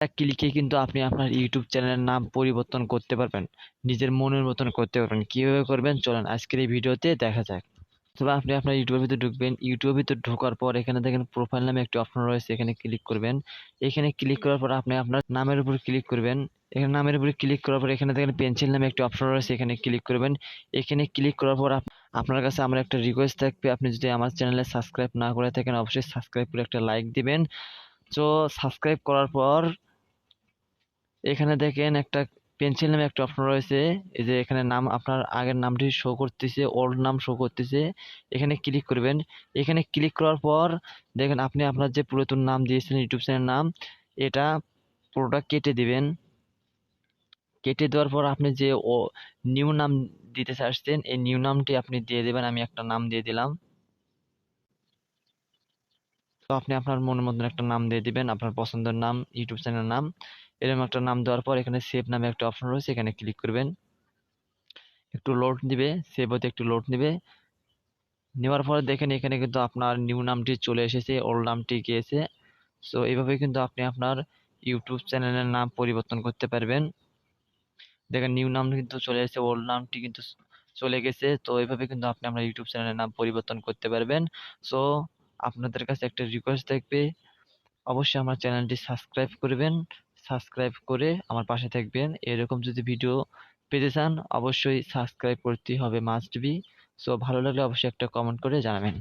এক ক্লিকে কিন্তু আপনি আপনার ইউটিউব চ্যানেলের নাম পরিবর্তন করতে পারবেন। নিজের মনের মতন করতে পারবেন। কীভাবে করবেন? চলেন আজকের এই ভিডিওতে দেখা যাক। তবে আপনি আপনার ইউটিউবের ভিতরে ঢুকবেন। ইউটিউবের ভিতরে ঢোকার পর এখানে দেখেন প্রোফাইল নামে একটি অপশন রয়েছে। এখানে ক্লিক করবেন। এখানে ক্লিক করার পর আপনি আপনার নামের উপর ক্লিক করবেন। এখানে নামের উপরে ক্লিক করার পর এখানে দেখেন পেন্সিল নামে একটি অপশন রয়েছে। এখানে ক্লিক করবেন। এখানে ক্লিক করার পর আপনার কাছে আমার একটা রিকোয়েস্ট থাকবে। আপনি যদি আমার চ্যানেলে সাবস্ক্রাইব না করে থাকেন, অবশ্যই সাবস্ক্রাইব করে একটা লাইক দিবেন। তো সাবস্ক্রাইব করার পর এখানে দেখেন একটা পেন্সিল নামে একটা অপশন রয়েছে। এই যে এখানে নাম, আপনার আগের নামটি শো করতেছে ওল্ড নাম শো করতেছে। এখানে ক্লিক করবেন। এখানে ক্লিক করার পর দেখেন আপনি আপনার যে পুরাতন নাম দিয়েছেন ইউটিউব চ্যানেল নাম, এটা পুরোটা কেটে দিবেন। কেটে দেওয়ার পর আপনি যে ও নিউ নাম দিতে চাচ্ছেন, এই নিউ নামটি আপনি দিয়ে দেবেন। আমি একটা নাম দিয়ে দিলাম। তো আপনি আপনার মনের মতন একটা নাম দিয়ে দিবেন, আপনার পছন্দের নাম ইউটিউব চ্যানেলের নাম। এরকম একটা নাম দেওয়ার পর এখানে সেভ নামে একটা অপশন রয়েছে, এখানে ক্লিক করবেন। একটু লোড দিবে সেভ হতে একটু লোড নেবে। নেওয়ার পরে দেখেন এখানে কিন্তু আপনার নিউ নামটি চলে এসেছে ওল্ড নামটি গিয়েছে। সো এইভাবে কিন্তু আপনি আপনার ইউটিউব চ্যানেলের নাম পরিবর্তন করতে পারবেন। দেখেন নিউ নাম কিন্তু চলে এসেছে ওল্ড নামটি কিন্তু চলে গেছে। তো এইভাবে কিন্তু আপনি আপনার ইউটিউব চ্যানেলের নাম পরিবর্তন করতে পারবেন। সো আপনাদের কাছে একটা রিকোয়েস্ট থাকবে। অবশ্যই আমার চ্যানেলটি সাবস্ক্রাইব করবেন। সাবস্ক্রাইব করে আমার পাশে থাকবেন। এরকম যদি ভিডিও পেতে চান, অবশ্যই সাবস্ক্রাইব করতে হবে মাস্ট বি সো ভালো লাগলে অবশ্যই একটা কমেন্ট করে জানাবেন।